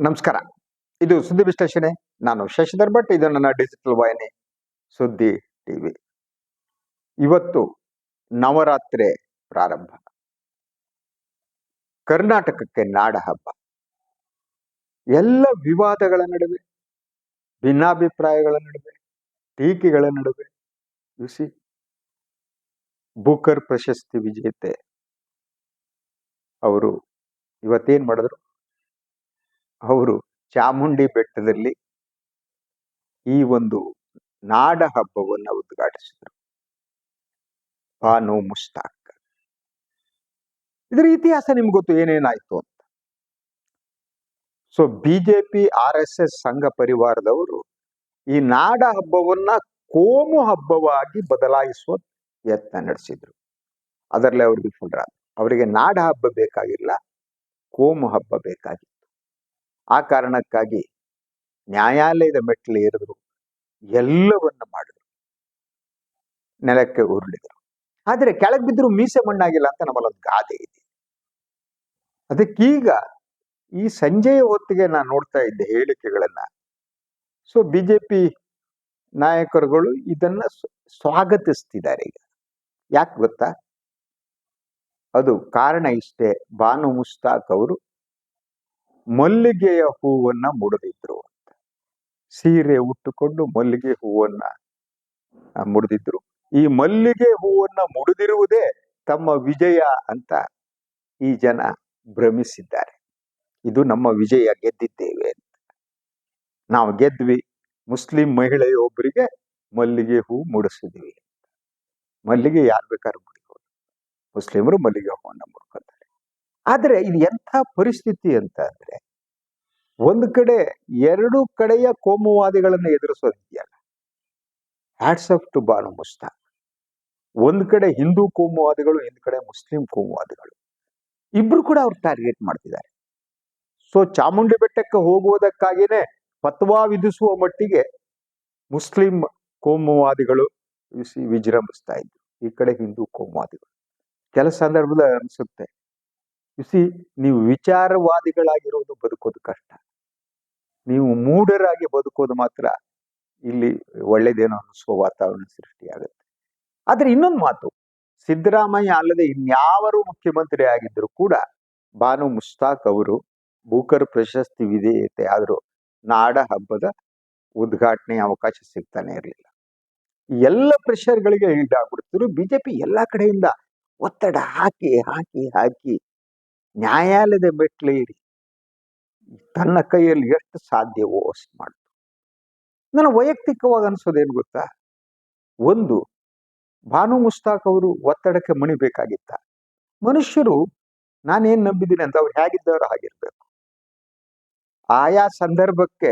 ನಮಸ್ಕಾರ. ಇದು ಸುದ್ದಿ ವಿಶ್ಲೇಷಣೆ. ನಾನು ಶಶಿಧರ್ ಭಟ್. ಇದು ನನ್ನ ಡಿಜಿಟಲ್ ವಾಹಿನಿ, ಸುದ್ದಿ ಟಿವಿ ಇವತ್ತು ನವರಾತ್ರಿ ಪ್ರಾರಂಭ. ಕರ್ನಾಟಕಕ್ಕೆ ನಾಡ ಹಬ್ಬ. ಎಲ್ಲ ವಿವಾದಗಳ ನಡುವೆ, ಭಿನ್ನಾಭಿಪ್ರಾಯಗಳ ನಡುವೆ, ಟೀಕೆಗಳ ನಡುವೆ ಯುಸಿ ಬುಕರ್ ಪ್ರಶಸ್ತಿ ವಿಜೇತೆ ಅವರು ಇವತ್ತೇನ್ ಮಾಡಿದ್ರು? ಅವರು ಚಾಮುಂಡಿ ಬೆಟ್ಟದಲ್ಲಿ ಈ ಒಂದು ನಾಡ ಹಬ್ಬವನ್ನು ಉದ್ಘಾಟಿಸಿದರು. ಬಾನು ಮುಸ್ತಾಕ್. ಇದರ ಇತಿಹಾಸ ನಿಮ್ಗೆ ಗೊತ್ತು, ಏನೇನಾಯ್ತು ಅಂತ. So, BJP, R S S Sangh ಪರಿವಾರದವರು ಈ ನಾಡ ಹಬ್ಬವನ್ನ ಕೋಮು ಹಬ್ಬವಾಗಿ ಬದಲಾಯಿಸುವ ಯತ್ನ ನಡೆಸಿದ್ರು. ಅದರಲ್ಲೇ ಅವ್ರಿಗೆ ವಿಫಲರಾದ ಅವರಿಗೆ ನಾಡ ಹಬ್ಬ ಬೇಕಾಗಿಲ್ಲ, ಕೋಮು ಹಬ್ಬ ಬೇಕಾಗಿತ್ತು. ಆ ಕಾರಣಕ್ಕಾಗಿ ನ್ಯಾಯಾಲಯದ ಮೆಟ್ಟಲು ಏರಿದ್ರು, ಎಲ್ಲವನ್ನ ಮಾಡಿದ್ರು. ನೆಲಕ್ಕೆ ಉರುಳಿದ್ರು. ಆದ್ರೆ ಕೆಳಗೆ ಬಿದ್ದರೂ ಮೀಸೆ ಮಣ್ಣಾಗಿಲ್ಲ ಅಂತ ನಮ್ಮಲ್ಲೊಂದು ಗಾದೆ ಇದೆ. ಅದಕ್ಕೀಗ ಈ ಸಂಜೆಯ ಹೊತ್ತಿಗೆ ನಾನು ನೋಡ್ತಾ ಇದ್ದೆ ಹೇಳಿಕೆಗಳನ್ನ, ಸೊ ಬಿಜೆಪಿ ನಾಯಕರುಗಳು ಇದನ್ನ ಸ್ವ- ಸ್ವಾಗತಿಸ್ತಿದ್ದಾರೆ ಈಗ. ಯಾಕೆ ಗೊತ್ತಾ? ಅದು ಕಾರಣ ಇಷ್ಟೇ. ಬಾನು ಮುಸ್ತಾಕ್ ಅವರು ಮಲ್ಲಿಗೆಯ ಹೂವನ್ನ ಮುಡಿದಿದ್ರು ಸೀರೆ ಉಟ್ಟುಕೊಂಡು ಮಲ್ಲಿಗೆ ಹೂವನ್ನ ಮುಡಿದಿದ್ರು. ಈ ಮಲ್ಲಿಗೆ ಹೂವನ್ನ ಮುಡಿದಿರುವುದೇ ತಮ್ಮ ವಿಜಯ ಅಂತ ಈ ಜನ ಭ್ರಮಿಸಿದ್ದಾರೆ. ಇದು ನಮ್ಮ ವಿಜಯ ಗೆದ್ದಿದ್ದೇವೆ ಅಂತ. ನಾವು ಗೆದ್ವಿ. ಮುಸ್ಲಿಂ ಮಹಿಳೆಯೊಬ್ಬರಿಗೆ ಮಲ್ಲಿಗೆ ಹೂ ಮುಡಿಸಿದ್ವಿ ಮಲ್ಲಿಗೆ ಯಾರು ಬೇಕಾದ್ರೂ ಮುಡಿಬೋದು. ಮುಸ್ಲಿಮರು ಮಲ್ಲಿಗೆ ಹೂವನ್ನ ಮುಡ್ಕೊತಾರೆ. ಆದ್ರೆ ಇದು ಎಂಥ ಪರಿಸ್ಥಿತಿ ಅಂತ ಅಂದ್ರೆ ಒಂದು ಕಡೆ ಎರಡು ಕಡೆಯ ಕೋಮುವಾದಿಗಳನ್ನು ಎದುರಿಸೋದಿದೆಯಲ್ಲ. Hats off to Banu Mushtaq ಒಂದು ಕಡೆ ಹಿಂದೂ ಕೋಮುವಾದಿಗಳು ಇನ್ನು ಕಡೆ ಮುಸ್ಲಿಂ ಕೋಮುವಾದಿಗಳು. ಇಬ್ರು ಕೂಡ ಅವ್ರು ಟಾರ್ಗೆಟ್ ಮಾಡ್ತಿದ್ದಾರೆ. ಸೊ ಚಾಮುಂಡಿ ಬೆಟ್ಟಕ್ಕೆ ಹೋಗುವುದಕ್ಕಾಗಿಯೇ ಪತ್ವಾ ವಿಧಿಸುವ ಮಟ್ಟಿಗೆ ಮುಸ್ಲಿಂ ಕೋಮುವಾದಿಗಳು ವಿಜೃಂಭಿಸ್ತಾ ಇದ್ರು. ಈ ಕಡೆ ಹಿಂದೂ ಕೋಮುವಾದಿಗಳು. ಕೆಲ ಸಂದರ್ಭದಲ್ಲಿ ಅನಿಸುತ್ತೆ. ಬಿಸಿ ನೀವು ವಿಚಾರವಾದಿಗಳಾಗಿರೋದು ಬದುಕೋದು ಕಷ್ಟ. ನೀವು ಮೂಢರಾಗಿ ಬದುಕೋದು ಮಾತ್ರ ಇಲ್ಲಿ ಒಳ್ಳೇದೇನೋ ಅನ್ನಿಸುವ ವಾತಾವರಣ ಸೃಷ್ಟಿಯಾಗುತ್ತೆ. ಆದರೆ ಇನ್ನೊಂದು ಮಾತು, ಸಿದ್ದರಾಮಯ್ಯ ಅಲ್ಲದೆ ಇನ್ಯಾವರು ಮುಖ್ಯಮಂತ್ರಿ ಆಗಿದ್ದರೂ ಕೂಡ ಬಾನು ಮುಸ್ತಾಕ್ ಅವರು ಬೂಕರ್ ಪ್ರಶಸ್ತಿ ವಿಧೇಯತೆ ಆದರೂ ನಾಡ ಹಬ್ಬದ ಉದ್ಘಾಟನೆ ಅವಕಾಶ ಸಿಗ್ತಾನೆ ಇರಲಿಲ್ಲ. ಎಲ್ಲ ಪ್ರೆಷರ್ಗಳಿಗೆ ಈಡಾಗ್ಬಿಡ್ತಿದ್ರು ಬಿಜೆಪಿ ಎಲ್ಲ ಕಡೆಯಿಂದ ಒತ್ತಡ ಹಾಕಿ ಹಾಕಿ ಹಾಕಿ ನ್ಯಾಯಾಲಯದ ಮೆಟ್ಲೇರಿ ತನ್ನ ಕೈಯಲ್ಲಿ ಎಷ್ಟು ಸಾಧ್ಯವೋ ಅಷ್ಟು ಮಾಡಿತು. ನನ್ನ ವೈಯಕ್ತಿಕವಾಗಿ ಅನಿಸೋದೇನು ಗೊತ್ತಾ? ಒಂದು, ಭಾನು ಮುಸ್ತಾಕ್ ಅವರು ಒತ್ತಡಕ್ಕೆ ಮಣಿಬೇಕಾಗಿತ್ತ. ಮನುಷ್ಯರು, ನಾನೇನು ನಂಬಿದ್ದೀನಿ ಅಂತ ಅವ್ರು ಹೇಗಿದ್ದವರು ಆಗಿರ್ಬೇಕು ಆಯಾ ಸಂದರ್ಭಕ್ಕೆ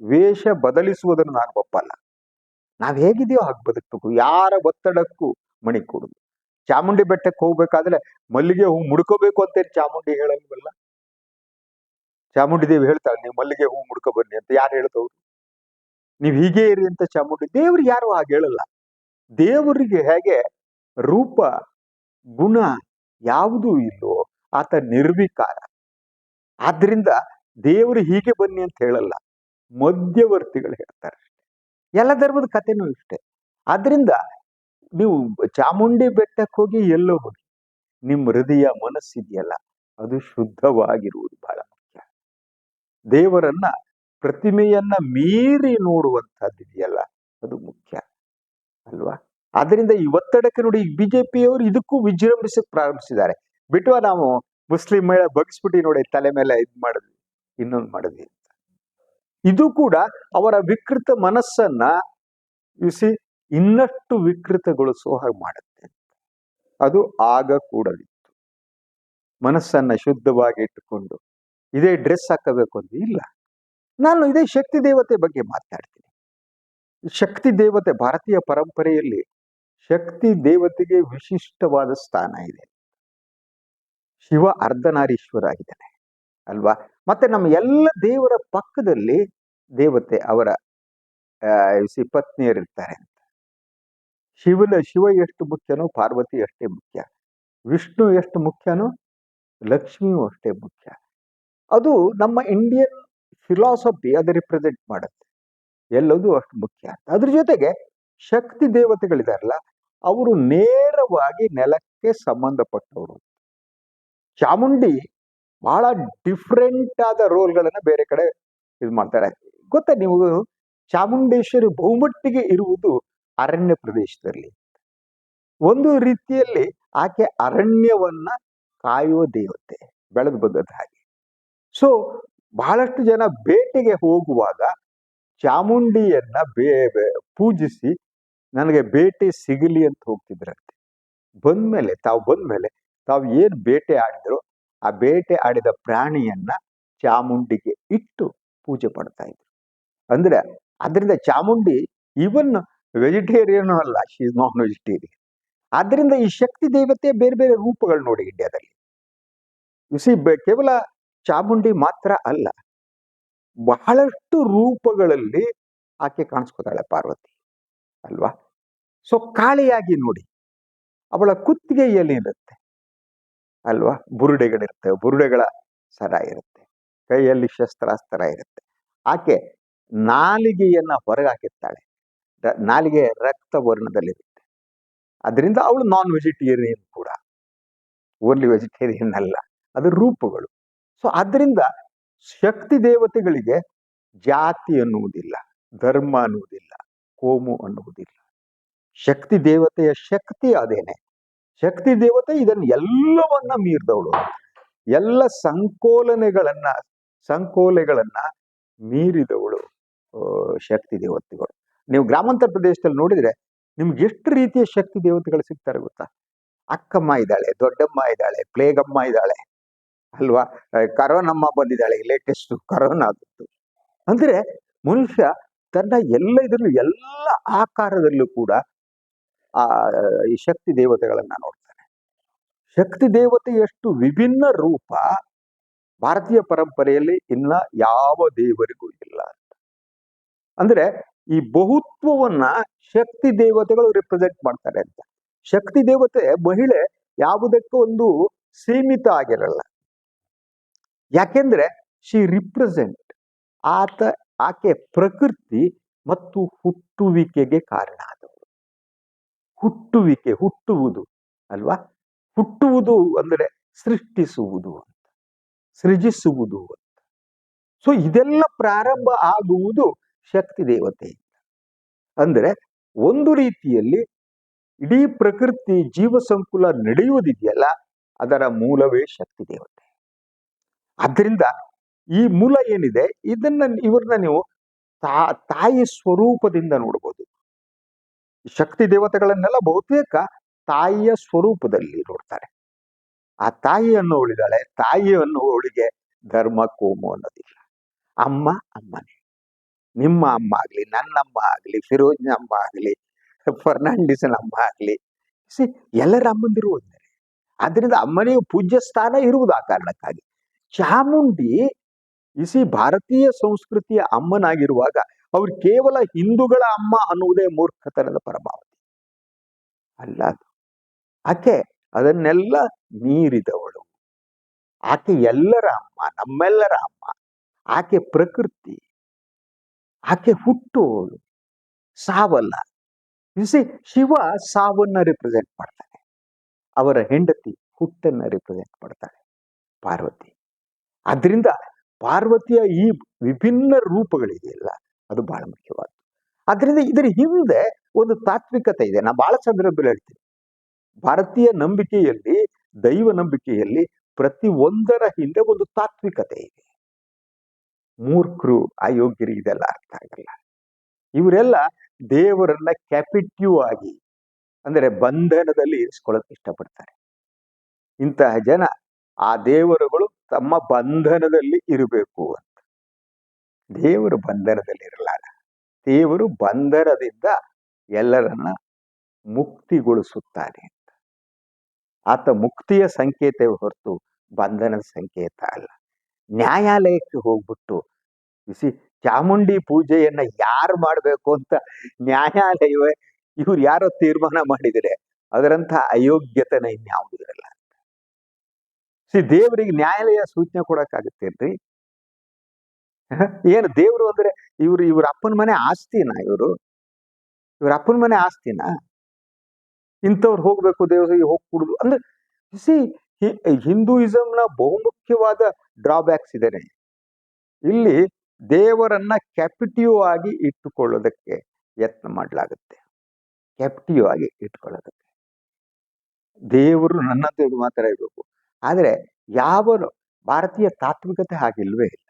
ವೇಷ ಬದಲಿಸುವುದನ್ನು ನಾನು ಒಪ್ಪಲ್ಲ. ನಾವು ಹೇಗಿದೆಯೋ ಹಾಗೆ ಬದುಕಬೇಕು. ಯಾರ ಒತ್ತಡಕ್ಕೂ ಮಣಿ ಕೊಡುದು ಚಾಮುಂಡಿ ಬೆಟ್ಟಕ್ಕೆ ಹೋಗ್ಬೇಕಾದ್ರೆ ಮಲ್ಲಿಗೆ ಹೂ ಮುಡ್ಕೋಬೇಕು ಅಂತ ಚಾಮುಂಡಿ ಹೇಳಲ್ವಲ್ಲ? ಚಾಮುಂಡಿ ದೇವಿ ಹೇಳ್ತಾಳೆ, ನೀವು ಮಲ್ಲಿಗೆ ಹೂ ಮುಡ್ಕೊ ಬನ್ನಿ ಅಂತ ಯಾರು ಹೇಳ್ತವ್ರು? ನೀವು ಹೀಗೆ ಇರಿ ಅಂತ ಚಾಮುಂಡಿ, ದೇವ್ರು ಯಾರು ಹಾಗೆ ಹೇಳಲ್ಲ. ದೇವರಿಗೆ ಹೇಗೆ ರೂಪ, ಗುಣ ಯಾವುದೂ ಇಲ್ಲೋ ಆತ ನಿರ್ವಿಕಾರ. ಆದ್ರಿಂದ ದೇವರು ಹೀಗೆ ಬನ್ನಿ ಅಂತ ಹೇಳಲ್ಲ, ಮಧ್ಯವರ್ತಿಗಳು ಹೇಳ್ತಾರೆ ಎಲ್ಲ ಧರ್ಮದ ಕಥೆನೂ ಇಷ್ಟೇ. ಆದ್ರಿಂದ ನೀವು ಚಾಮುಂಡಿ ಬೆಟ್ಟಕ್ಕೆ ಹೋಗಿ ಎಲ್ಲೋ ಹೋಗಿ, ನಿಮ್ಮ ಹೃದಯ ಮನಸ್ಸಿದೆಯಲ್ಲ, ಅದು ಶುದ್ಧವಾಗಿರುವುದು ಬಹಳ ಮುಖ್ಯ. ದೇವರನ್ನ ಪ್ರತಿಮೆಯನ್ನ ಮೀರಿ ನೋಡುವಂತಹದ್ದು ಇದೆಯಲ್ಲ, ಅದು ಮುಖ್ಯ, ಅಲ್ವಾ? ಆದ್ರಿಂದ ಈ ನೋಡಿ ಜೆ ಪಿಯವರು ಇದಕ್ಕೂ ವಿಜೃಂಭಿಸಕ್ಕೆ ಪ್ರಾರಂಭಿಸಿದ್ದಾರೆ. ಬಿಟ್ಟು ನಾವು ಮುಸ್ಲಿಂ ಮಹಿಳೆ ಬಗ್ಸ್ಬಿಟ್ಟು ನೋಡಿ, ತಲೆ ಮೇಲೆ ಇದು ಮಾಡಿದ್ವಿ, ಇನ್ನೊಂದು ಮಾಡಿದ್ವಿ ಅಂತ. ಇದು ಕೂಡ ಅವರ ವಿಕೃತ ಮನಸ್ಸನ್ನ ಸಿ ಇನ್ನಷ್ಟು ವಿಕೃತಗೊಳಿಸುವ ಹಾಗೆ ಮಾಡುತ್ತೆ. ಅದು ಆಗ ಕೂಡಲಿತ್ತು. ಮನಸ್ಸನ್ನ ಶುದ್ಧವಾಗಿ ಇಟ್ಟುಕೊಂಡು, ಇದೇ ಡ್ರೆಸ್ ಹಾಕಬೇಕು ಅಂತ ಇಲ್ಲ. ನಾನು ಇದೇ ಶಕ್ತಿ ದೇವತೆ ಬಗ್ಗೆ ಮಾತಾಡ್ತೀನಿ. ಶಕ್ತಿ ದೇವತೆ ಭಾರತೀಯ ಪರಂಪರೆಯಲ್ಲಿ ಶಕ್ತಿ ದೇವತೆಗೆ ವಿಶಿಷ್ಟವಾದ ಸ್ಥಾನ ಇದೆ. ಶಿವ ಅರ್ಧನಾರೀಶ್ವರ ಆಗಿದ್ದಾನೆ ಅಲ್ವಾ? ಮತ್ತೆ ನಮ್ಮ ಎಲ್ಲ ದೇವರ ಪಕ್ಕದಲ್ಲಿ ದೇವತೆ ಅವರ ಪತ್ನಿಯರಿರ್ತಾರೆ ಅಂತ. ಶಿವನ ಶಿವ ಎಷ್ಟು ಮುಖ್ಯನೋ ಪಾರ್ವತಿ ಅಷ್ಟೇ ಮುಖ್ಯ. ವಿಷ್ಣು ಎಷ್ಟು ಮುಖ್ಯನೋ ಲಕ್ಷ್ಮಿಯೂ ಅಷ್ಟೇ ಮುಖ್ಯ. ಅದು ನಮ್ಮ ಇಂಡಿಯನ್ ಫಿಲಾಸಫಿ ಅದು ರಿಪ್ರೆಸೆಂಟ್ ಮಾಡುತ್ತೆ. ಎಲ್ಲದೂ ಅಷ್ಟು ಮುಖ್ಯ ಅದ್ರ ಜೊತೆಗೆ ಶಕ್ತಿ ದೇವತೆಗಳಿದಾರಲ್ಲ, ಅವರು ನೇರವಾಗಿ ನೆಲಕ್ಕೆ ಸಂಬಂಧಪಟ್ಟವರು. ಚಾಮುಂಡಿ ಬಹಳ ಡಿಫ್ರೆಂಟ್ ಆದ ರೋಲ್ಗಳನ್ನು ಬೇರೆ ಕಡೆ ಇದು ಮಾಡ್ತಾರೆ. ಗೊತ್ತಾ ನೀವು? ಚಾಮುಂಡೇಶ್ವರಿ ಬಹುಮಟ್ಟಿಗೆ ಇರುವುದು ಅರಣ್ಯ ಪ್ರದೇಶದಲ್ಲಿ. ಒಂದು ರೀತಿಯಲ್ಲಿ ಆಕೆ ಅರಣ್ಯವನ್ನ ಕಾಯುವ ದೇವತೆ, ಬೆಳೆದು ಬಂದದ್ದು ಹಾಗೆ. ಸೊ ಬಹಳಷ್ಟು ಜನ ಬೇಟೆಗೆ ಹೋಗುವಾಗ ಚಾಮುಂಡಿಯನ್ನ ಬೇ ಪೂಜಿಸಿ ನನಗೆ ಬೇಟೆ ಸಿಗಲಿ ಅಂತ ಹೋಗ್ತಿದ್ರಂತೆ. ಬಂದ್ಮೇಲೆ, ತಾವು ಬಂದ್ಮೇಲೆ ತಾವು ಏನು ಬೇಟೆ ಆಡಿದ್ರು ಆ ಬೇಟೆ ಆಡಿದ ಪ್ರಾಣಿಯನ್ನ ಚಾಮುಂಡಿಗೆ ಇಟ್ಟು ಪೂಜೆ ಪಡ್ತಾ ಇದ್ರು. ಅಂದ್ರೆ, ಅದರಿಂದ ಚಾಮುಂಡಿ ಇವನ್ ವೆಜಿಟೇರಿಯನ್ ಅಲ್ಲ ಶಿ ಇಸ್ ನಾನ್ ವೆಜಿಟೇರಿಯನ್ ಆದ್ದರಿಂದ ಈ ಶಕ್ತಿ ದೇವತೆ ಬೇರೆ ಬೇರೆ ರೂಪಗಳು ನೋಡಿ ಇಂಡಿಯಾದಲ್ಲಿ. ಸಿ ಕೇವಲ ಚಾಮುಂಡಿ ಮಾತ್ರ ಅಲ್ಲ, ಬಹಳಷ್ಟು ರೂಪಗಳಲ್ಲಿ ಆಕೆ ಕಾಣಿಸ್ಕೋತಾಳೆ ಪಾರ್ವತಿ, ಅಲ್ವಾ? ಸೊ ಕಾಳಿಯಾಗಿ ನೋಡಿ, ಅವಳ ಕುತ್ತಿಗೆಯಲ್ಲಿ ಇರುತ್ತೆ, ಅಲ್ವಾ? ಬುರುಡೆಗಳಿರ್ತವೆ ಬುರುಡೆಗಳ ಸರ ಇರುತ್ತೆ, ಕೈಯಲ್ಲಿ ಶಸ್ತ್ರಾಸ್ತ್ರ ಇರುತ್ತೆ. ಆಕೆ ನಾಲಿಗೆಯನ್ನ ಹೊರಗೆ ಹಾಕಿರ್ತಾಳೆ ರ- ನಾಲಿಗೆ ರಕ್ತ ವರ್ಣದಲ್ಲಿರುತ್ತೆ. ಅದರಿಂದ ಅವಳು ನಾನ್ ವೆಜಿಟೇರಿಯನ್ ಕೂಡ. ಓನ್ಲಿ ವೆಜಿಟೇರಿಯನ್ ಅಲ್ಲ. ಅದು ರೂಪಗಳು. ಸೊ ಅದರಿಂದ ಶಕ್ತಿ ದೇವತೆಗಳಿಗೆ ಜಾತಿ ಅನ್ನುವುದಿಲ್ಲ, ಧರ್ಮ ಅನ್ನುವುದಿಲ್ಲ, ಕೋಮು ಅನ್ನುವುದಿಲ್ಲ. ಶಕ್ತಿ ದೇವತೆಯ ಶಕ್ತಿ ಅದೇನೆ. ಶಕ್ತಿ ದೇವತೆ ಇದನ್ನು ಎಲ್ಲವನ್ನ ಮೀರಿದವಳು. ಎಲ್ಲ ಸಂಕೋಲನೆಗಳನ್ನ, ಸಂಕೋಲೆಗಳನ್ನ ಮೀರಿದವಳು ಶಕ್ತಿ ದೇವತೆಗಳು. ನೀವು ಗ್ರಾಮಾಂತರ ಪ್ರದೇಶದಲ್ಲಿ ನೋಡಿದ್ರೆ ನಿಮ್ಗೆ ಎಷ್ಟು ರೀತಿಯ ಶಕ್ತಿ ದೇವತೆಗಳು ಸಿಗ್ತಾರೆ ಗೊತ್ತಾ? ಅಕ್ಕಮ್ಮ ಇದ್ದಾಳೆ, ದೊಡ್ಡಮ್ಮ ಇದ್ದಾಳೆ, ಪ್ಲೇಗಮ್ಮ ಇದ್ದಾಳೆ, ಅಲ್ವಾ? ಕರೋನಮ್ಮ ಬಂದಿದ್ದಾಳೆ ಲೇಟೆಸ್ಟ್ ಕರೋನಾ ಅಂದರೆ ಅಂದ್ರೆ ಮನುಷ್ಯ ತನ್ನ ಎಲ್ಲ ಇದರಲ್ಲೂ ಎಲ್ಲ ಆಕಾರದಲ್ಲೂ ಕೂಡ ಆ, ಈ ಶಕ್ತಿ ದೇವತೆಗಳನ್ನ ನೋಡ್ತಾನೆ. ಶಕ್ತಿ ದೇವತೆ ಎಷ್ಟು ವಿಭಿನ್ನ ರೂಪ ಭಾರತೀಯ ಪರಂಪರೆಯಲ್ಲಿ ಇನ್ನ ಯಾವ ದೇವರಿಗೂ ಇಲ್ಲ ಅಂತ. ಅಂದ್ರೆ ಈ ಬಹುತ್ವವನ್ನ ಶಕ್ತಿ ದೇವತೆಗಳು ರಿಪ್ರೆಸೆಂಟ್ ಮಾಡ್ತಾರೆ ಅಂತ. ಶಕ್ತಿ ದೇವತೆ ಮಹಿಳೆ ಯಾವುದಕ್ಕೂ ಒಂದು ಸೀಮಿತ ಆಗಿರಲ್ಲ. ಯಾಕೆಂದ್ರೆ ಶಿ ರಿಪ್ರೆಸೆಂಟ್ ಆತ, ಆಕೆ ಪ್ರಕೃತಿ ಮತ್ತು ಹುಟ್ಟುವಿಕೆಗೆ ಕಾರಣ ಆದವರು ಹುಟ್ಟುವಿಕೆ, ಹುಟ್ಟುವುದು ಅಲ್ವಾ? ಹುಟ್ಟುವುದು ಅಂದರೆ ಸೃಷ್ಟಿಸುವುದು ಅಂತ, ಸೃಜಿಸುವುದು ಅಂತ. ಸೊ ಇದೆಲ್ಲ ಪ್ರಾರಂಭ ಆಗುವುದು ಶಕ್ತಿ ದೇವತೆ ಅಂದ್ರೆ ಒಂದು ರೀತಿಯಲ್ಲಿ ಇಡೀ ಪ್ರಕೃತಿ ಜೀವ ಸಂಕುಲ ನಡೆಯುವುದಿದೆಯಲ್ಲ, ಅದರ ಮೂಲವೇ ಶಕ್ತಿ ದೇವತೆ. ಆದ್ರಿಂದ ಈ ಮೂಲ ಏನಿದೆ, ಇದನ್ನ ಇವ್ರನ್ನ ನೀವು ತಾ, ತಾಯಿ ಸ್ವರೂಪದಿಂದ ನೋಡ್ಬೋದು. ಶಕ್ತಿ ದೇವತೆಗಳನ್ನೆಲ್ಲ ಬಹುತೇಕ ತಾಯಿಯ ಸ್ವರೂಪದಲ್ಲಿ ನೋಡ್ತಾರೆ. ಆ ತಾಯಿ ಅನ್ನೋಳಿದಾಳೆ ತಾಯಿ ಅನ್ನುವಳಿಗೆ ಧರ್ಮ, ಕೋಮು ಅನ್ನೋದಿಲ್ಲ. ಅಮ್ಮ, ಅಮ್ಮನೇ. ನಿಮ್ಮ ಅಮ್ಮ ಆಗಲಿ, ನನ್ನ ಅಮ್ಮ ಆಗ್ಲಿ, ಫಿರೋಜ್ನ ಅಮ್ಮ ಆಗ್ಲಿ, ಫರ್ನಾಂಡಿಸನ್ ಅಮ್ಮ ಆಗ್ಲಿ ಸಿ ಎಲ್ಲರ ಅಮ್ಮಂದಿರು ಒಂದೇ. ಆದ್ರಿಂದ ಅಮ್ಮನಿಗೆ ಪೂಜ್ಯ ಸ್ಥಾನ ಇರುವುದು ಆ ಕಾರಣಕ್ಕಾಗಿ. ಚಾಮುಂಡಿ ಇಸಿ ಭಾರತೀಯ ಸಂಸ್ಕೃತಿಯ ಅಮ್ಮನಾಗಿರುವಾಗ ಅವ್ರು ಕೇವಲ ಹಿಂದೂಗಳ ಅಮ್ಮ ಅನ್ನುವುದೇ ಮೂರ್ಖತನದ ಪರಮಾವಧಿ. ಅಲ್ಲ. ಆಕೆ ಅದನ್ನೆಲ್ಲ ಮೀರಿದವಳು. ಆಕೆ ಎಲ್ಲರ ಅಮ್ಮ, ನಮ್ಮೆಲ್ಲರ ಅಮ್ಮ. ಆಕೆ ಪ್ರಕೃತಿ. ಆಕೆ ಹುಟ್ಟು ಸಾವಲ್ಲ. ಸಿ ಶಿವ ಸಾವನ್ನ ರಿಪ್ರೆಸೆಂಟ್ ಮಾಡ್ತಾನೆ. ಅವರ ಹೆಂಡತಿ ಹುಟ್ಟನ್ನ ರಿಪ್ರೆಸೆಂಟ್ ಮಾಡ್ತಾಳೆ ಪಾರ್ವತಿ. ಆದ್ರಿಂದ ಪಾರ್ವತಿಯ ಈ ವಿಭಿನ್ನ ರೂಪಗಳಿದೆಯಲ್ಲ, ಅದು ಬಹಳ ಮುಖ್ಯವಾದ್ದು. ಆದ್ರಿಂದ ಇದರ ಹಿಂದೆ ಒಂದು ತಾತ್ವಿಕತೆ ಇದೆ. ನಾ ಬಹಳ ಸಂದರ್ಭದಲ್ಲಿ ಹೇಳ್ತೀನಿ. ಭಾರತೀಯ ನಂಬಿಕೆಯಲ್ಲಿ, ದೈವ ನಂಬಿಕೆಯಲ್ಲಿ ಪ್ರತಿ ಒಂದರ ಹಿಂದೆ ಒಂದು ತಾತ್ವಿಕತೆ ಇದೆ. ಮೂರ್ಖರು ಅಯೋಗ್ಯರು ಇದೆಲ್ಲ ಅರ್ಥ ಆಗಲ್ಲ. ಇವರೆಲ್ಲ ದೇವರನ್ನ ಕ್ಯಾಪಿಟ್ಯೂ ಆಗಿ, ಅಂದರೆ ಬಂಧನದಲ್ಲಿ ಇರಿಸ್ಕೊಳ್ಳೋಕೆ ಇಷ್ಟಪಡ್ತಾರೆ. ಇಂತಹ ಜನ ಆ ದೇವರುಗಳು ತಮ್ಮ ಬಂಧನದಲ್ಲಿ ಇರಬೇಕು ಅಂತ. ದೇವರು ಬಂಧನದಲ್ಲಿ ಇರಲಾರ. ದೇವರು ಬಂಧನದಿಂದ ಎಲ್ಲರನ್ನ ಮುಕ್ತಿಗೊಳಿಸುತ್ತಾನೆ ಅಂತ. ಆತ ಮುಕ್ತಿಯ ಸಂಕೇತ ಹೊರತು ಬಂಧನದ ಸಂಕೇತ ಅಲ್ಲ. ನ್ಯಾಯಾಲಯಕ್ಕೆ ಹೋಗ್ಬಿಟ್ಟು ಬಿಸಿ ಚಾಮುಂಡಿ ಪೂಜೆಯನ್ನ ಯಾರು ಮಾಡಬೇಕು ಅಂತ ನ್ಯಾಯಾಲಯವೇ ಇವ್ರು ಯಾರೋ ತೀರ್ಮಾನ ಮಾಡಿದರೆ, ಅದರಂಥ ಅಯೋಗ್ಯತೆನ ಇನ್ಯಾವುದು ಇರಲ್ಲ ಸಿ ದೇವರಿಗೆ ನ್ಯಾಯಾಲಯ ಸೂಚನೆ ಕೊಡಕ್ಕಾಗುತ್ತೇನ್ರಿ? ಏನು ದೇವರು ಅಂದ್ರೆ ಇವ್ರು, ಇವ್ರ ಅಪ್ಪನ ಮನೆ ಆಸ್ತಿನ ಇವರು? ಇವ್ರ ಅಪ್ಪನ ಮನೆ ಆಸ್ತಿನ? ಇಂಥವ್ರು ಹೋಗ್ಬೇಕು ದೇವರಿಗೆ ಹೋಗಿ ಅಂದ್ರೆ ಸಿ ಹಿಂದೂಯಿಸಂನ ಬಹುಮುಖ್ಯವಾದ ಡ್ರಾಬ್ಯಾಕ್ಸ್ ಇದೇನೆ. ಇಲ್ಲಿ ದೇವರನ್ನ ಕ್ಯಾಪಿಟಿವ್ ಆಗಿ ಇಟ್ಟುಕೊಳ್ಳೋದಕ್ಕೆ ಯತ್ನ ಮಾಡಲಾಗುತ್ತೆ. ಕ್ಯಾಪಿಟಿವ್ ಆಗಿ ಇಟ್ಕೊಳ್ಳೋದಕ್ಕೆ ದೇವರು ನನ್ನದು ಮಾತ್ರ ಇರಬೇಕು. ಆದರೆ ಯಾವ ಭಾರತೀಯ ತಾತ್ವಿಕತೆ ಹಾಗಿಲ್ವೇ ಇಲ್ಲ.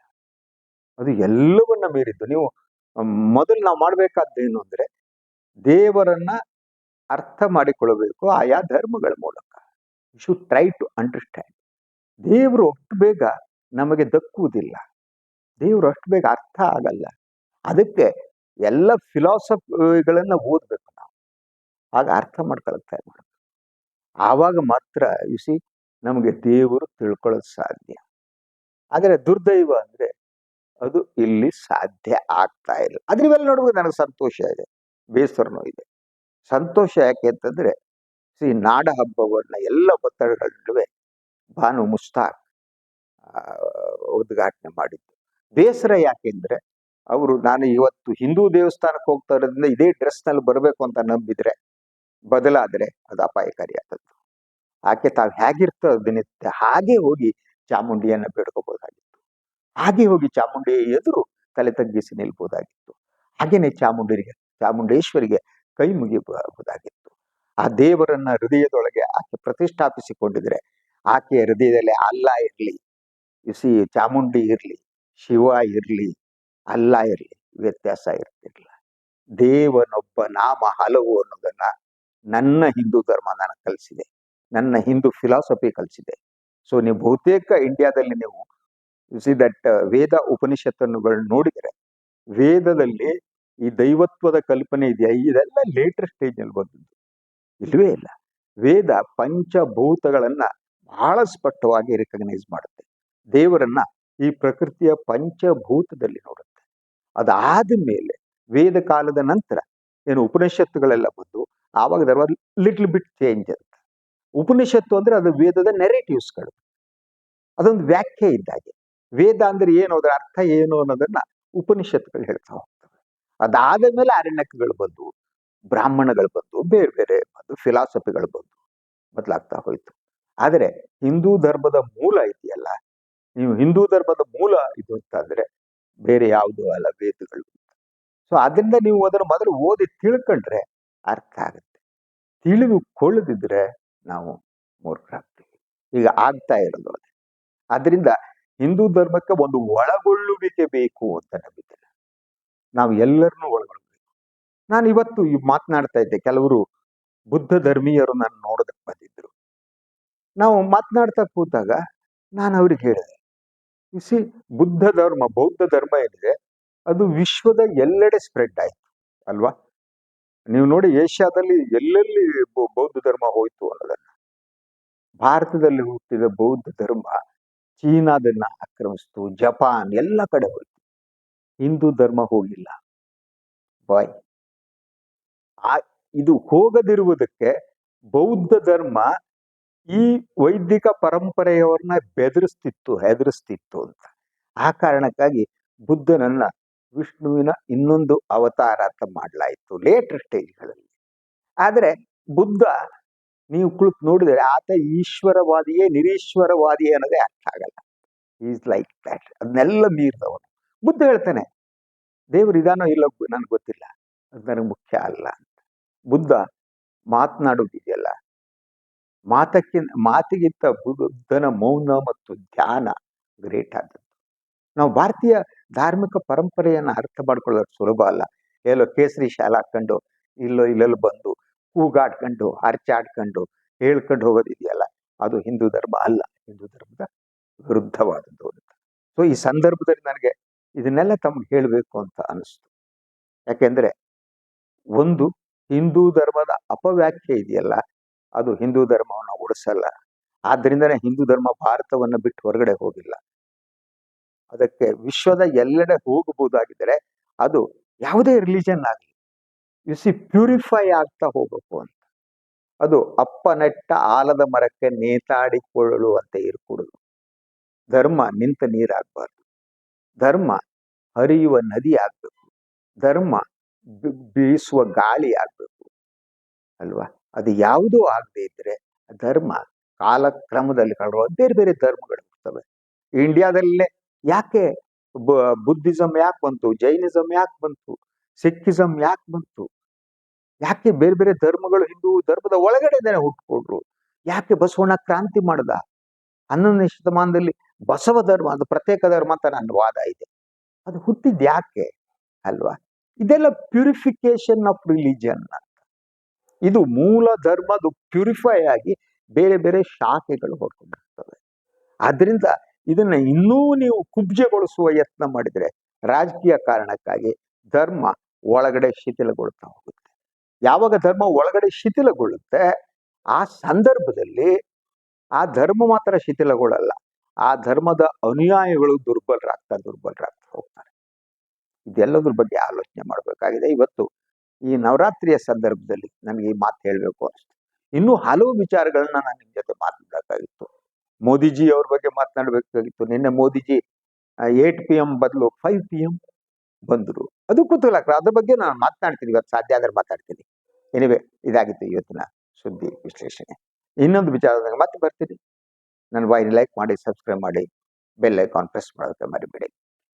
ಅದು ಎಲ್ಲವನ್ನ ಮೀರಿದ್ದು. ನೀವು ಮೊದಲು ನಾವು ಮಾಡಬೇಕಾದ್ದೇನು ಅಂದರೆ ದೇವರನ್ನ ಅರ್ಥ ಮಾಡಿಕೊಳ್ಳಬೇಕು ಆಯಾ ಧರ್ಮಗಳ ಮೂಲಕ. ಶುಡ್ ಟ್ರೈ ಟು ಅಂಡರ್ಸ್ಟ್ಯಾಂಡ್ ದೇವರು ಅಷ್ಟು ಬೇಗ ನಮಗೆ ದಕ್ಕುವುದಿಲ್ಲ. ದೇವರು ಅಷ್ಟು ಬೇಗ ಅರ್ಥ ಆಗಲ್ಲ. ಅದಕ್ಕೆ ಎಲ್ಲ ಫಿಲಾಸಫಿಗಳನ್ನ ಓದಬೇಕು ನಾವು. ಆಗ ಅರ್ಥ ಮಾಡ್ಕೊಳ್ಳೋಕೆ try ಮಾಡ್ಬೇಕು ಆವಾಗ ಮಾತ್ರ ಸಿ ನಮಗೆ ದೇವರು ತಿಳ್ಕೊಳ್ಳೋದು ಸಾಧ್ಯ. ಆದರೆ ದುರ್ದೈವ ಅಂದರೆ ಅದು ಇಲ್ಲಿ ಸಾಧ್ಯ ಆಗ್ತಾ ಇಲ್ಲ. ಅದ್ರ ಮೇಲೆ ನೋಡುವಾಗ ನನಗೆ ಸಂತೋಷ ಇದೆ. ಬೇಸರನೂ ಇದೆ ಸಂತೋಷ ಯಾಕೆ ಅಂತಂದ್ರೆ ಸಿ ನಾಡ ಹಬ್ಬವನ್ನ ಎಲ್ಲ ಒತ್ತಡಗಳ ನಡುವೆ ಭಾನು ಮುಸ್ತಾಕ್ ಉದ್ಘಾಟನೆ ಮಾಡಿದ್ದು. ಬೇಸರ ಯಾಕೆಂದ್ರೆ ಅವರು ನಾನು ಇವತ್ತು ಹಿಂದೂ ದೇವಸ್ಥಾನಕ್ಕೆ ಹೋಗ್ತಾ ಇರೋದ್ರಿಂದ ಇದೇ ಡ್ರೆಸ್ನಲ್ಲಿ ಬರಬೇಕು ಅಂತ ನಂಬಿದ್ರೆ ಬದಲಾದ್ರೆ ಅದು ಅಪಾಯಕಾರಿ ಆದದ್ದು. ಆಕೆ ತಾವು ಹೇಗಿರ್ತೋ ದಿನನಿತ್ಯ ಹಾಗೆ ಹೋಗಿ ಚಾಮುಂಡಿಯನ್ನ ಬೇಡ್ಕೋಬಹುದಾಗಿತ್ತು ಹಾಗೆ ಹೋಗಿ ಚಾಮುಂಡಿ ಎದುರು ತಲೆ ತಗ್ಗಿಸಿ ನಿಲ್ಬೋದಾಗಿತ್ತು. ಹಾಗೇನೆ ಚಾಮುಂಡಿರಿಗೆ, ಚಾಮುಂಡೇಶ್ವರಿಗೆ ಕೈ ಮುಗಿಬಹುದಾಗಿತ್ತು ಆ ದೇವರನ್ನ ಹೃದಯದೊಳಗೆ ಆಕೆ ಪ್ರತಿಷ್ಠಾಪಿಸಿಕೊಂಡಿದ್ರೆ ಆಕೆಯ ಹೃದಯದಲ್ಲಿ ಅಲ್ಲ ಇರಲಿ. ಸಿ ಚಾಮುಂಡಿ ಇರಲಿ, ಶಿವ ಇರಲಿ, ಅಲ್ಲ ಇರಲಿ, ವ್ಯತ್ಯಾಸ ಇರ್ತಿರ್ಲಿಲ್ಲ. ದೇವನೊಬ್ಬ ನಾಮ ಹಲವು ಅನ್ನೋದನ್ನ ನನ್ನ ಹಿಂದೂ ಧರ್ಮ ನನಗೆ ಕಲಿಸಿದೆ. ನನ್ನ ಹಿಂದೂ ಫಿಲಾಸಫಿ ಕಲಿಸಿದೆ. ಸೊ ನೀವು ಬಹುತೇಕ ಇಂಡಿಯಾದಲ್ಲಿ ನೀವು ಸಿ ದಟ್ ವೇದ ಉಪನಿಷತ್ತನ್ನುಗಳನ್ನ ನೋಡಿದರೆ, ವೇದದಲ್ಲಿ ಈ ದೈವತ್ವದ ಕಲ್ಪನೆ ಇದೆಯಾ? ಇದೆಲ್ಲ ಲೇಟರ್ ಸ್ಟೇಜ್ನಲ್ಲಿ ಬಂದದ್ದು. ಇಲ್ವೇ ಇಲ್ಲ. ವೇದ ಪಂಚಭೂತಗಳನ್ನ ಬಹಳ ಸ್ಪಷ್ಟವಾಗಿ ರೆಕಗ್ನೈಸ್ ಮಾಡುತ್ತೆ. ದೇವರನ್ನ ಈ ಪ್ರಕೃತಿಯ ಪಂಚಭೂತದಲ್ಲಿ ನೋಡುತ್ತೆ. ಅದಾದ ಮೇಲೆ ವೇದ ಕಾಲದ ನಂತರ ಏನು ಉಪನಿಷತ್ತುಗಳೆಲ್ಲ ಬಂದು ಆವಾಗ ದರ್ವ ಲಿಟ್ಲ್ ಬಿಟ್ ಚೇಂಜ್ ಅಂತ. ಉಪನಿಷತ್ತು ಅಂದ್ರೆ ಅದು ವೇದದ ನೆರೇಟಿವ್ಸ್ಗಳು ಅದೊಂದು ವ್ಯಾಖ್ಯೆ ಇದ್ದಾಗೆ ವೇದ ಅಂದ್ರೆ ಏನು, ಅದರ ಅರ್ಥ ಏನು ಅನ್ನೋದನ್ನ ಉಪನಿಷತ್ತುಗಳು ಹೇಳ್ತಾ ಹೋಗ್ತವೆ. ಅದಾದ ಮೇಲೆ ಅರಣ್ಯಕಗಳು ಬಂದು ಬ್ರಾಹ್ಮಣಗಳು ಬಂದು, ಬೇರೆ ಬೇರೆ ಬಂದು ಫಿಲಾಸಫಿಗಳು ಬಂದು ಬದಲಾಗ್ತಾ ಹೋಯಿತು. ಆದರೆ ಹಿಂದೂ ಧರ್ಮದ ಮೂಲ ಇದೆಯಲ್ಲ, ನೀವು ಹಿಂದೂ ಧರ್ಮದ ಮೂಲ ಇದು ಅಂತ ಅಂದ್ರೆ ಬೇರೆ ಯಾವುದು ಅಲ್ಲ, ವೇದಗಳು ಸೊ ಅದರಿಂದ ನೀವು ಅದನ್ನು ಮೊದಲು ಓದಿ ತಿಳ್ಕೊಂಡ್ರೆ ಅರ್ಥ ಆಗುತ್ತೆ. ತಿಳಿದುಕೊಳ್ಳದಿದ್ರೆ ನಾವು ಮೂರ್ಖರಾಗ್ತೀವಿ ಈಗ ಆಗ್ತಾ ಇರೋದು ಅದೇ. ಅದರಿಂದ ಹಿಂದೂ ಧರ್ಮಕ್ಕೆ ಒಂದು ಒಳಗೊಳ್ಳುವಿಕೆ ಬೇಕು ಅಂತ ನಂಬಿದ್ದೇನೆ ನಾವು ಎಲ್ಲರನ್ನೂ ಒಳಗೊಳ್ಳಬೇಕು ನಾನು ಇವತ್ತು ಮಾತನಾಡ್ತಾ ಇದ್ದೆ. ಕೆಲವರು ಬುದ್ಧ ಧರ್ಮೀಯರು ನಾನು ನೋಡೋದಕ್ಕೆ ಬಂದಿದ್ರು. ನಾವು ಮಾತನಾಡ್ತಾ ಕೂತಾಗ ನಾನು ಅವ್ರಿಗೆ ಹೇಳಿದೆ. ಸಿ ಬುದ್ಧ ಧರ್ಮ, ಬೌದ್ಧ ಧರ್ಮ ಏನಿದೆ, ಅದು ವಿಶ್ವದ ಎಲ್ಲೆಡೆ ಸ್ಪ್ರೆಡ್ ಆಯ್ತು, ಅಲ್ವಾ? ನೀವು ನೋಡಿ ಏಷ್ಯಾದಲ್ಲಿ ಎಲ್ಲೆಲ್ಲಿ ಬೌದ್ಧ ಧರ್ಮ ಹೋಯ್ತು ಅನ್ನೋದನ್ನ. ಭಾರತದಲ್ಲಿ ಹುಟ್ಟಿದ ಬೌದ್ಧ ಧರ್ಮ ಚೀನಾದನ್ನ ಆಕ್ರಮಿಸ್ತು, ಜಪಾನ್ ಎಲ್ಲ ಕಡೆ ಹೋಯ್ತು. ಹಿಂದೂ ಧರ್ಮ ಹೋಗಿಲ್ಲ ಬಾಯ್ ಆ, ಇದು ಹೋಗದಿರುವುದಕ್ಕೆ ಬೌದ್ಧ ಧರ್ಮ ಈ ವೈದಿಕ ಪರಂಪರೆಯವ್ರನ್ನ ಬೆದರಿಸ್ತಿತ್ತು, ಹೆದರಿಸ್ತಿತ್ತು ಅಂತ. ಆ ಕಾರಣಕ್ಕಾಗಿ ಬುದ್ಧನನ್ನ ವಿಷ್ಣುವಿನ ಇನ್ನೊಂದು ಅವತಾರ ಅಂತ ಮಾಡಲಾಯಿತು ಲೇಟರ್ ಸ್ಟೇಜ್ಗಳಲ್ಲಿ ಆದರೆ ಬುದ್ಧ ನೀವು ಕುಳಿತು ನೋಡಿದರೆ ಆತ ಈಶ್ವರವಾದಿಯೇ ನಿರೀಶ್ವರವಾದಿಯೇ ಅನ್ನೋದೇ ಅರ್ಥ ಆಗಲ್ಲ. ಈಸ್ ಲೈಕ್ ದ್ಯಾಟ್ ಅದನ್ನೆಲ್ಲ ಮೀರಿದವನು. ಬುದ್ಧ ಹೇಳ್ತಾನೆ, ದೇವರು ಇದಾನೋ ಇಲ್ಲ ನನಗೆ ಗೊತ್ತಿಲ್ಲ. ಅದು ನನಗೆ ಮುಖ್ಯ ಅಲ್ಲ ಅಂತ. ಬುದ್ಧ ಮಾತನಾಡುವುದಿದೆಯಲ್ಲ? ಮಾತಕ್ಕಿಂತ, ಮಾತಿಗಿಂತ ಬುದ್ಧನ ಮೌನ ಮತ್ತು ಧ್ಯಾನ ಗ್ರೇಟ್ ಆದದ್ದು. ನಾವು ಭಾರತೀಯ ಧಾರ್ಮಿಕ ಪರಂಪರೆಯನ್ನು ಅರ್ಥ ಮಾಡ್ಕೊಳ್ಳೋದು ಸುಲಭ ಅಲ್ಲ. ಎಲ್ಲೋ ಕೇಸರಿ ಶಾಲೆ ಹಾಕೊಂಡು ಇಲ್ಲೋ ಇಲ್ಲೆಲ್ಲೋ ಬಂದು, ಕೂಗಾಡ್ಕೊಂಡು ಹರ್ಚಾಡ್ಕೊಂಡು ಹೇಳ್ಕೊಂಡು ಹೋಗೋದಿದೆಯಲ್ಲ? ಅದು ಹಿಂದೂ ಧರ್ಮ ಅಲ್ಲ. ಹಿಂದೂ ಧರ್ಮದ ವಿರುದ್ಧವಾದದ್ದು ಸೊ ಈ ಸಂದರ್ಭದಲ್ಲಿ ನನಗೆ ಇದನ್ನೆಲ್ಲ ತಮ್ಗೆ ಹೇಳಬೇಕು ಅಂತ ಅನಿಸ್ತು. ಯಾಕೆಂದ್ರೆ, ಒಂದು ಹಿಂದೂ ಧರ್ಮದ ಅಪವ್ಯಾಖ್ಯೆ ಇದೆಯಲ್ಲ, ಅದು ಹಿಂದೂ ಧರ್ಮವನ್ನು ಉಳಿಸಲ್ಲ ಆದ್ದರಿಂದನೇ ಹಿಂದೂ ಧರ್ಮ ಭಾರತವನ್ನ ಬಿಟ್ಟು ಹೊರಗಡೆ ಹೋಗಿಲ್ಲ. ಅದಕ್ಕೆ ವಿಶ್ವದ ಎಲ್ಲೆಡೆ ಹೋಗಬಹುದಾಗಿದ್ದರೆ ಅದು ಯಾವುದೇ ರಿಲಿಜನ್ ಆಗಲಿ. ಯು ಸಿ ಪ್ಯೂರಿಫೈ ಆಗ್ತಾ ಹೋಗಬೇಕು ಅಂತ. ಅದು ಅಪ್ಪ ನೆಟ್ಟ ಆಲದ ಮರಕ್ಕೆ ನೇತಾಡಿಕೊಳ್ಳಲು ಅಂತ ಇರ್ಕೂಡುದು. ಧರ್ಮ ನಿಂತ ನೀರಾಗಬಾರ್ದು. ಧರ್ಮ ಹರಿಯುವ ನದಿ ಆಗಬೇಕು. ಧರ್ಮ ಬೀಸುವ ಗಾಳಿ ಆಗ್ಬೇಕು. ಅಲ್ವಾ? ಅದು ಯಾವುದೂ ಆಗದೆ ಇದ್ರೆ ಧರ್ಮ ಕಾಲಕ್ರಮದಲ್ಲಿ ಕಳೆಯುವ ಬೇರೆ ಬೇರೆ ಧರ್ಮಗಳು ಇರ್ತವೆ. ಇಂಡಿಯಾದಲ್ಲೇ ಯಾಕೆ ಬ- ಬುದ್ಧಿಸಂ ಯಾಕೆ ಬಂತು? ಜೈನಿಸಂ ಯಾಕೆ ಬಂತು? ಸಿಖಿಸಂ ಯಾಕೆ ಬಂತು? ಯಾಕೆ ಬೇರೆ ಬೇರೆ ಧರ್ಮಗಳು ಹಿಂದೂ ಧರ್ಮದ ಒಳಗಡೆನೇ ಹುಟ್ಕೊಂಡ್ರು? ಯಾಕೆ ಬಸವಣ್ಣ ಕ್ರಾಂತಿ ಮಾಡ್ದ? ಹನ್ನೊಂದನೇ ಶತಮಾನದಲ್ಲಿ ಬಸವ ಧರ್ಮ, ಅದು ಪ್ರತ್ಯೇಕ ಧರ್ಮ ಅಂತ ನನ್ನ ವಾದ ಇದೆ. ಅದು ಹುಟ್ಟಿದ್ ಯಾಕೆ? ಅಲ್ವಾ? ಇದೆಲ್ಲ ಪ್ಯೂರಿಫಿಕೇಶನ್ ಆಫ್ ರಿಲಿಜನ್ ಅಂತ. ಇದು ಮೂಲ ಧರ್ಮದು ಪ್ಯೂರಿಫೈ ಆಗಿ ಬೇರೆ ಬೇರೆ ಶಾಖೆಗಳು ಹೊರಕೊಂಡಿರ್ತವೆ ಆದ್ರಿಂದ ಇದನ್ನ ಇನ್ನೂ ನೀವು ಕುಬ್ಜಗೊಳಿಸುವ ಯತ್ನ ಮಾಡಿದ್ರೆ ರಾಜಕೀಯ ಕಾರಣಕ್ಕಾಗಿ ಧರ್ಮ ಒಳಗಡೆ ಶಿಥಿಲಗೊಳ್ತಾ ಹೋಗುತ್ತೆ. ಯಾವಾಗ ಧರ್ಮ ಒಳಗಡೆ ಶಿಥಿಲಗೊಳ್ಳುತ್ತೆ ಆ ಸಂದರ್ಭದಲ್ಲಿ ಆ ಧರ್ಮ ಮಾತ್ರ ಶಿಥಿಲಗೊಳ್ಳಲ್ಲ ಆ ಧರ್ಮದ ಅನುಯಾಯಿಗಳು ದುರ್ಬಲರಾಗ್ತಾ ದುರ್ಬಲರಾಗ್ತಾ ಹೋಗ್ತಾರೆ ಇದೆಲ್ಲದ್ರ ಬಗ್ಗೆ ಆಲೋಚನೆ ಮಾಡಬೇಕಾಗಿದೆ. ಇವತ್ತು ಈ ನವರಾತ್ರಿಯ ಸಂದರ್ಭದಲ್ಲಿ ನನಗೆ ಈ ಮಾತು ಹೇಳಬೇಕು ಅಷ್ಟೆ. ಇನ್ನೂ ಹಲವು ವಿಚಾರಗಳನ್ನ ನಾನು ನಿಮ್ಮ ಜೊತೆ ಮಾತನಾಡಬೇಕಾಗಿತ್ತು ಮೋದಿಜಿ ಅವ್ರ ಬಗ್ಗೆ ಮಾತನಾಡಬೇಕಾಗಿತ್ತು. ನಿನ್ನೆ ಮೋದಿಜಿ ಏಟ್ ಪಿ ಎಂ ಬದಲು ಫೈವ್ ಪಿ ಎಂ ಬಂದರು. ಅದು ಕುತೂಹಲಕರ. ಅದ್ರ ಬಗ್ಗೆ ನಾನು ಮಾತನಾಡ್ತೀನಿ. ಇವತ್ತು ಸಾಧ್ಯ ಆದ್ರೆ ಮಾತಾಡ್ತೀನಿ. ಎನಿವೆ ಇದಾಗಿತ್ತು ಇವತ್ತಿನ ಸುದ್ದಿ ವಿಶ್ಲೇಷಣೆ. ಇನ್ನೊಂದು ವಿಚಾರದಾಗ ಮತ್ತೆ ಬರ್ತೀನಿ. ನನ್ನ ವಾಯಿನ ಲೈಕ್ ಮಾಡಿ ಸಬ್ಸ್ಕ್ರೈಬ್ ಮಾಡಿ ಬೆಲ್ ಐಕಾನ್ ಪ್ರೆಸ್ ಮಾಡೋದಕ್ಕೆ ಮರಿಬೇಡಿ.